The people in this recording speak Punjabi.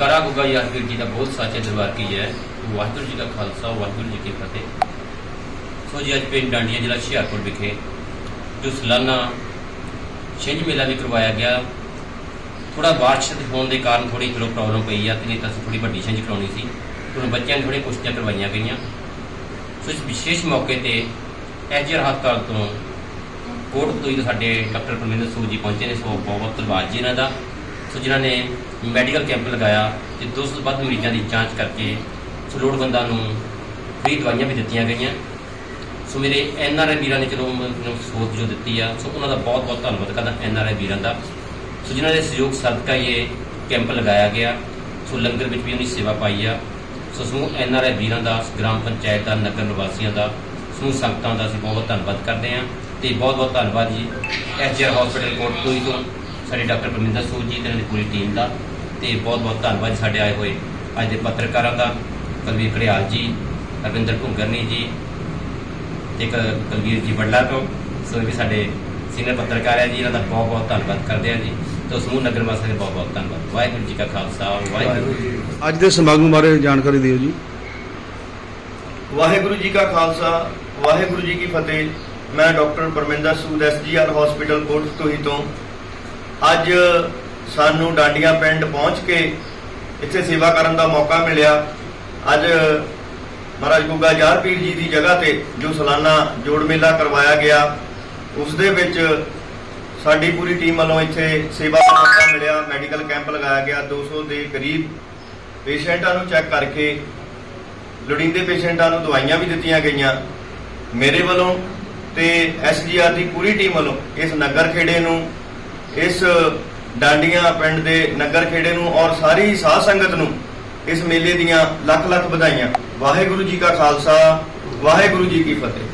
ਗੁੱਗਾ ਯਾਦਵੀਰ ਜੀ ਦਾ ਬਹੁਤ ਸਾਚੇ ਦਰਬਾਰ ਕੀ ਹੈ। ਵਾਹਿਗੁਰੂ ਜੀ ਦਾ ਖਾਲਸਾ, ਵਾਹਿਗੁਰੂ ਜੀ ਕੀ ਫਤਿਹ। ਸੋ ਜੀ, ਅੱਜ ਪਿੰਡ ਡਾਂਡੀਆਂ ਜ਼ਿਲ੍ਹਾ ਹੁਸ਼ਿਆਰਪੁਰ ਵਿਖੇ ਜੋ ਸਲਾਨਾ ਛਿੰਝ ਮੇਲਾ ਵੀ ਕਰਵਾਇਆ ਗਿਆ। ਥੋੜਾ ਬਾਰਿਸ਼ ਹੋਣ ਦੇ ਕਾਰਨ ਥੋੜੀ ਚਲੋ ਪ੍ਰੋਬਲਮ ਪਈ ਆ, ਤੇ ਨਹੀਂ ਤਾਂ ਅਸੀਂ ਥੋੜੀ ਵੱਡੀ ਛਿੰਝ ਕਰਾਉਣੀ ਸੀ। ਤੇ ਹੁਣ ਬੱਚਿਆਂ ਨੂੰ ਥੋੜੀ ਕੁਸ਼ਤੀਆਂ ਕਰਵਾਈਆਂ ਗਈਆਂ। ਸੋ ਇਸ ਵਿਸ਼ੇਸ਼ ਮੌਕੇ ਤੇ ਐਜਰ ਹਸਪਤਾਲ ਤੋਂ ਕੋਟ ਤੋਂ ਹੀ ਸਾਡੇ ਡਾਕਟਰ ਪਰਮਿੰਦਰ ਸੂਦ ਜੀ ਪਹੁੰਚੇ ਨੇ, ਸੋ ਬਹੁਤ ਬਹੁਤ ਧੰਨਵਾਦ ਜੀ ਇਹਨਾਂ ਦਾ। ਸੋ ਜਿਨ੍ਹਾਂ ਨੇ ਮੈਡੀਕਲ ਕੈਂਪ ਲਗਾਇਆ ਤੇ 200 ਤੋਂ ਵੱਧ ਮਰੀਜ਼ਾਂ ਦੀ ਜਾਂਚ ਕਰਕੇ ਸੋ ਲੋੜਵੰਦਾਂ ਨੂੰ ਫ੍ਰੀ ਦਵਾਈਆਂ ਵੀ ਦਿੱਤੀਆਂ ਗਈਆਂ। ਸੋ ਮੇਰੇ ਐਨ ਆਰ ਆਈ ਵੀਰਾਂ ਨੇ ਚਲੋ ਮੈਨੂੰ ਸੋਚ ਜੋ ਦਿੱਤੀ ਆ, ਸੋ ਉਹਨਾਂ ਦਾ ਬਹੁਤ ਬਹੁਤ ਧੰਨਵਾਦ ਕਰਦਾ ਐਨ ਆਰ ਆਈ ਵੀਰਾਂ ਦਾ। ਸੋ ਜਿਨ੍ਹਾਂ ਦੇ ਸਹਿਯੋਗ ਸਦਕਾ ਇਹ ਕੈਂਪ ਲਗਾਇਆ ਗਿਆ, ਸੋ ਲੰਗਰ ਵਿੱਚ ਵੀ ਉਹਨੀ ਸੇਵਾ ਪਾਈ ਆ। ਸੋ ਸਮੂਹ ਐਨ ਆਰ ਆਈ ਵੀਰਾਂ ਦਾ, ਗ੍ਰਾਮ ਪੰਚਾਇਤ ਦਾ, ਨਗਰ ਨਿਵਾਸੀਆਂ ਦਾ, ਸਮੂਹ ਸੰਗਤਾਂ ਦਾ ਅਸੀਂ ਬਹੁਤ ਬਹੁਤ ਧੰਨਵਾਦ ਕਰਦੇ ਹਾਂ ਤੇ ਬਹੁਤ ਬਹੁਤ ਧੰਨਵਾਦ ਜੀ। ਐਚਆਰ ਹਸਪੀਟਲ ਕੋਟ ਤੋਂ ਤੋਂ ਸਾਡੇ ਡਾਕਟਰ ਪਰਮਿੰਦਰ ਸੂਦ ਜੀ ਤੇ ਇਹਨਾਂ ਦੀ ਪੂਰੀ ਟੀਮ ਦਾ। ਤੇ ਬਹੁਤ ਬਹੁਤ ਧੰਨਵਾਦ ਸਾਡੇ ਆਏ ਹੋਏ। ਅੱਜ ਦੇ ਪੱਤਰਕਾਰਾਂ ਦਾ ਕੁਲਵੀਰ ਘੜਿਆਲ ਜੀ ਰਵਿੰਦਰ ਭੁੰਗਰਨੀ ਜੀ ਤੇ ਕੁਲਵੀਰ ਜੀ ਵੱਡਾ ਤੋਂ ਸੋ ਇਹ ਵੀ ਸਾਡੇ ਸੀਨੀਅਰ ਪੱਤਰਕਾਰ ਹੈ ਜੀ ਇਹਨਾਂ ਦਾ ਬਹੁਤ ਬਹੁਤ ਧੰਨਵਾਦ ਕਰਦੇ ਹਾਂ ਜੀ। ਤੇ ਸਮੂਹ ਨਗਰ ਵਾਸੀਆਂ ਦਾ ਬਹੁਤ ਬਹੁਤ ਧੰਨਵਾਦ। ਵਾਹਿਗੁਰੂ ਜੀ ਕਾ ਖਾਲਸਾ ਵਾਹਿਗੁਰੂ ਜੀ ਕੀ ਫਤਿਹ। ਅੱਜ ਦੇ ਸਮਾਗਮ ਬਾਰੇ ਜਾਣਕਾਰੀ ਦਿਓ ਜੀ। ਵਾਹਿਗੁਰੂ ਜੀ ਕਾ ਖਾਲਸਾ ਵਾਹਿਗੁਰੂ ਜੀ ਕੀ ਫਤਿਹ। ਮੈਂ doctor Parminder Sood SGR hospital ਕੋਟਕਤੋਹੀ ਤੋਂ। ਅੱਜ ਸਾਨੂੰ ਡਾਂਡੀਆਂ ਪਿੰਡ ਪਹੁੰਚ ਕੇ ਇੱਥੇ ਸੇਵਾ ਕਰਨ ਦਾ ਮੌਕਾ ਮਿਲਿਆ। ਅੱਜ ਮਹਾਰਾਜ ਗੁੱਗਾ ਯਾਰ ਪੀਰ ਜੀ ਦੀ ਜਗ੍ਹਾ ਤੇ ਜੋ ਸਾਲਾਨਾ ਜੋੜ ਮੇਲਾ ਕਰਵਾਇਆ ਗਿਆ, ਉਸ ਦੇ ਵਿੱਚ ਸਾਡੀ ਪੂਰੀ ਟੀਮ ਵੱਲੋਂ ਇੱਥੇ ਸੇਵਾ ਦਾ ਮੌਕਾ ਮਿਲਿਆ। ਮੈਡੀਕਲ ਕੈਂਪ ਲਗਾਇਆ ਗਿਆ। 200 ਦੇ ਕਰੀਬ ਪੇਸ਼ੈਂਟਾਂ ਨੂੰ ਚੈੱਕ ਕਰਕੇ ਲੋੜੀਂਦੇ ਪੇਸ਼ੈਂਟਾਂ ਨੂੰ ਦਵਾਈਆਂ ਵੀ ਦਿੱਤੀਆਂ ਗਈਆਂ। ਮੇਰੇ ਵੱਲੋਂ ਤੇ ਐਸਜੀਆਰ ਦੀ ਪੂਰੀ ਟੀਮ ਵੱਲੋਂ ਇਸ ਨਗਰ ਖੇੜੇ ਨੂੰ, ਇਸ ਡਾਂਡੀਆਂ ਪਿੰਡ ਦੇ ਨਗਰ ਖੇੜੇ ਨੂੰ ਔਰ ਸਾਰੀ ਸਾਧ ਸੰਗਤ ਨੂੰ ਇਸ ਮੇਲੇ ਦੀਆਂ ਲੱਖ ਲੱਖ ਵਧਾਈਆਂ। ਵਾਹਿਗੁਰੂ ਜੀ ਕਾ ਖਾਲਸਾ, ਵਾਹਿਗੁਰੂ ਜੀ ਕੀ ਫਤਿਹ।